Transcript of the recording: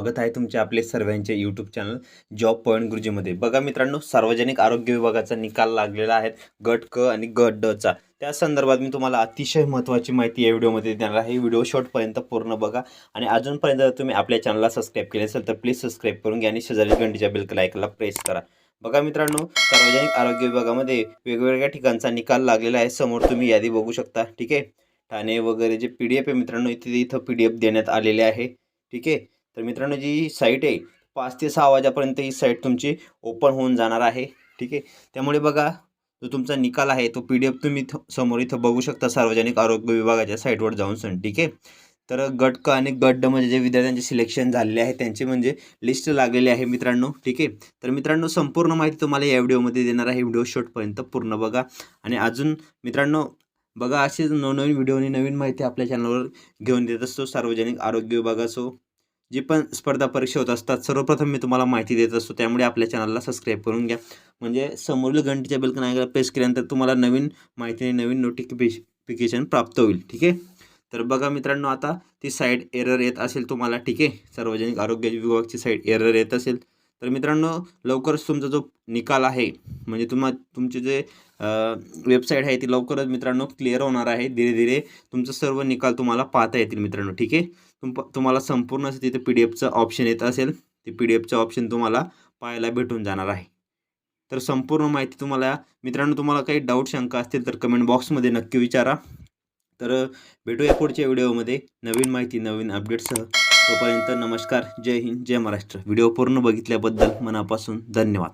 स्वागत आहे तुमचे आपले सर्वांचे यूट्यूब चॅनल जॉब पॉईंट गुरुजीमध्ये. बघा मित्रांनो सार्वजनिक आरोग्य विभागाचा निकाल लागलेला आहे गट क आणि गट ड चा. त्या संदर्भात मी तुम्हाला अतिशय महत्त्वाची माहिती या व्हिडिओमध्ये देणार आहे. व्हिडिओ शॉर्टपर्यंत पूर्ण बघा आणि अजूनपर्यंत जर तुम्ही आपल्या चॅनलला सबस्क्राईब केले असेल तर प्लीज सबस्क्राईब करून घ्या आणि शेजारी घंटीच्या बिलकल ऐकला प्रेस करा. बघा मित्रांनो सार्वजनिक आरोग्य विभागामध्ये वेगवेगळ्या ठिकाणचा निकाल लागलेला आहे. समोर तुम्ही यादी बघू शकता. ठीक आहे? ठाणे वगैरे जे पी डी एफ आहे मित्रांनो इथे इथं पी डी एफ देण्यात आलेले आहे. ठीक आहे? तर मित्रांनो जी साईट आहे पाच ते सहा वाजेपर्यंत ही साईट तुमची ओपन होऊन जाणार आहे. ठीक आहे? त्यामुळे बघा जो तुमचा निकाल आहे तो पी डी एफ तुम्ही समोर इथं बघू शकता सार्वजनिक आरोग्य विभागाच्या साईटवर जाऊन सण ठीक आहे? तर गट क आणि गट ड म्हणजे जे विद्यार्थ्यांचे सिलेक्शन झालेले आहे त्यांचे म्हणजे लिस्ट लागलेली आहे मित्रांनो. ठीक आहे? तर मित्रांनो संपूर्ण माहिती तुम्हाला या व्हिडिओमध्ये देणार आहे. व्हिडिओ शॉर्टपर्यंत पूर्ण बघा. आणि अजून मित्रांनो बघा असेच नवनवीन व्हिडिओ आणि नवीन माहिती आपल्या चॅनलवर घेऊन देत असतो सार्वजनिक आरोग्य विभागाचो. जी पण स्पर्धा परीक्षा होत असतात सर्वप्रथम मी तुम्हाला माहिती देत असतो. त्यामुळे आपल्या चॅनलला सबस्क्राईब करून घ्या. म्हणजे समोरील घंटीच्या बेलकनायला प्रेस केल्यानंतर तुम्हाला नवीन माहिती आणि नवीन नोटिफिकेशन प्राप्त होईल. ठीक आहे? तर बघा मित्रांनो आता ती साईड एरर येत असेल तुम्हाला. ठीक आहे? सार्वजनिक आरोग्य विभागची साईड एरर येत असेल. तर मित्रांनो लवकरच तुमचा जो निकाल आहे म्हणजे तुम्हा तुमचे जे वेबसाईट आहे ती लवकरच मित्रांनो क्लिअर होणार आहे. धीरे धीरे तुमचं सर्व निकाल तुम्हाला पाहता येतील मित्रांनो ठीक आहे? तुम तुम्हाला संपूर्ण असं तिथे पी डी एफचं ऑप्शन येत असेल ते पी डी एफचं ऑप्शन तुम्हाला पाहायला भेटून जाणार आहे. तर संपूर्ण माहिती तुम्हाला मित्रांनो तुम्हाला काही डाऊट शंका असतील तर कमेंट बॉक्समध्ये नक्की विचारा. तर भेटूया पुढच्या व्हिडिओमध्ये नवीन माहिती नवीन अपडेटसह तोपर्यंत नमस्कार जय हिंद जय महाराष्ट्र. व्हिडिओ पूर्ण बघितल्याबद्दल मनापासून धन्यवाद.